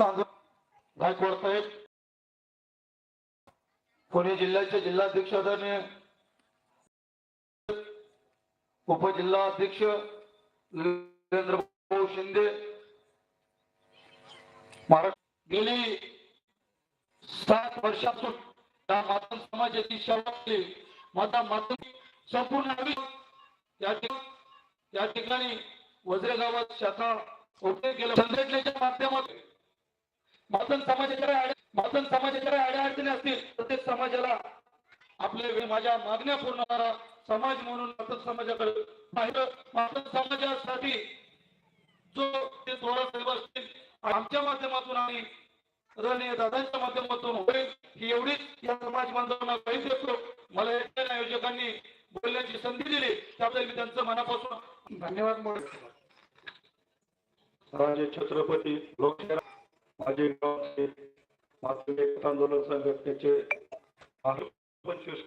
गायकवाड साहेब पुणे जिल्ह्याचे जिल्हाध्यक्ष आदरणीय उपजिल्हा नरेंद्र भाऊ शिंदे महाराष्ट्र गेली सात वर्षापासून त्या मातंग समाजाची सेवा केली. माता मातंग संपूर्ण या ठिकाणी वज्रे गावात शाखा ओपन केलं. संघटनेच्या मातंग समाजाच्या काही समाजाच्या आड्या अडचणी असतील तर ते समाजाला आपले माझ्या मागण्या पूर्ण करा. समाज म्हणून मातंग समाजाकडे पाहिलं. समाजासाठी जो ते थोडा साहेब असतील आमच्या माध्यमातून आणि रणीय दादांच्या माध्यमातून होईल ही एवढीच या समाज बांधवांना काही देतो. मला या आयोजकांनी बोलण्याची संधी दिली. त्याबद्दल मी त्यांचं मनापासून धन्यवाद म्हणतो छत्रपती लोकशाही माजी मातृ आंदोलन संघटनेचे पंचवीस